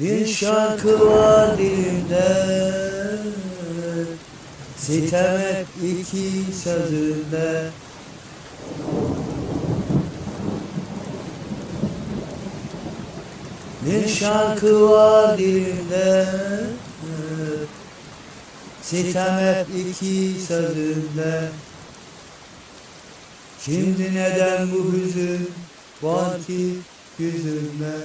Bir şarkı var dilimde Sitem hep iki sözünde. Bir şarkı var dilimde Sitem hep iki sözünde. Şimdi neden bu hüzün var ki yüzümde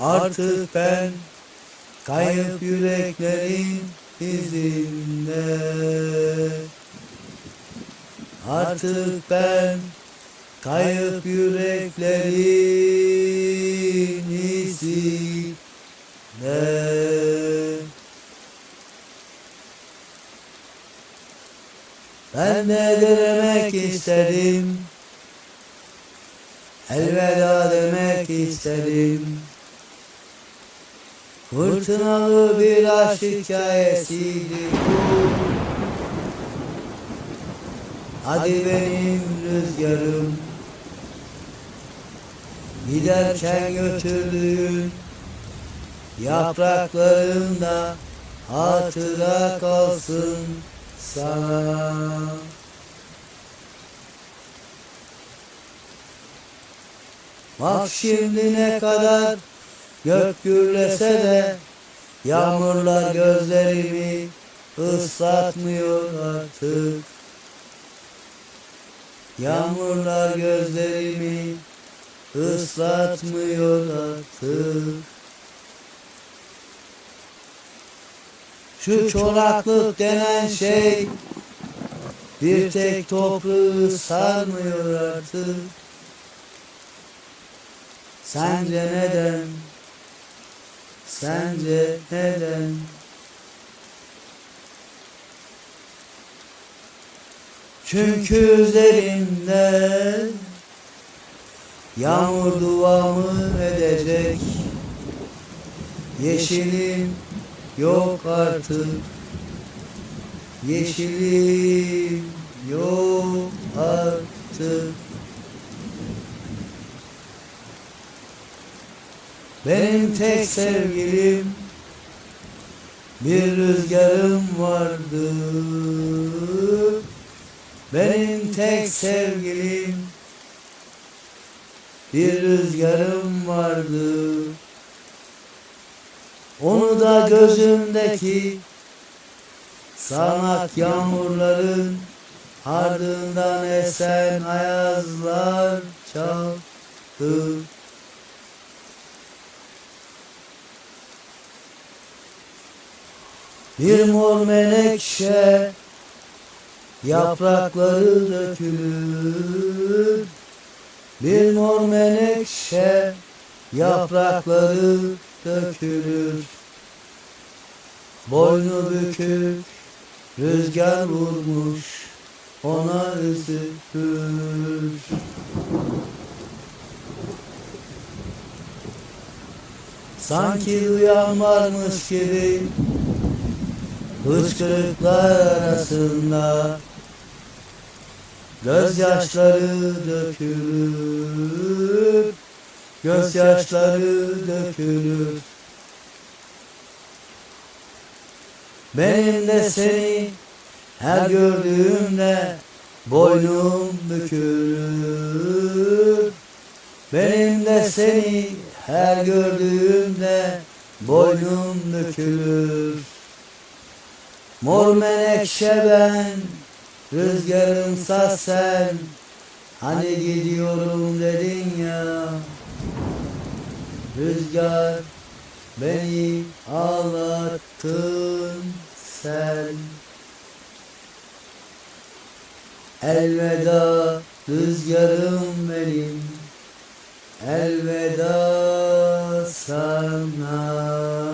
Artık ben kayıp yüreklerin izinde. Artık ben kayıp yüreklerin izinde. Ben de demek istedim? Elveda demek istedim Fırtınalı bir aşk hikayesiydi bu. Hadi benim rüzgarım. Giderken götürdüğün Yapraklarında hatıra kalsın sana. Bak şimdi ne kadar gök gürlese de Yağmurlar gözlerimi ıslatmıyor artık Yağmurlar gözlerimi ıslatmıyor artık Şu çoraklık denen şey bir tek toprağı sarmıyor artık Sence neden? Sence neden? Çünkü üzerinde Yağmur duamı edecek. Yeşilim yok artık. Yeşilim yok artık Benim tek sevgilim bir rüzgarım vardı. Benim tek sevgilim bir rüzgarım vardı. Onu da gözümdeki sanak yağmurların ardından esen ayazlar çaldı. Bir mor menekşe yaprakları dökülür. Bir mor menekşe yaprakları dökülür. Boynu bükük rüzgar vurmuş ona üzülür. Sanki duyan varmış gibi Hıçkırıklar arasında Gözyaşları dökülür. Gözyaşları dökülür. Benim de seni her gördüğümde boynum bükülür. Benim de seni her gördüğümde boynum bükülür Mor menekşe ben, rüzgarımsa sen. Hani gidiyorum dedin ya. Rüzgar beni ağlattın sen. Elveda rüzgarım benim. Elveda sana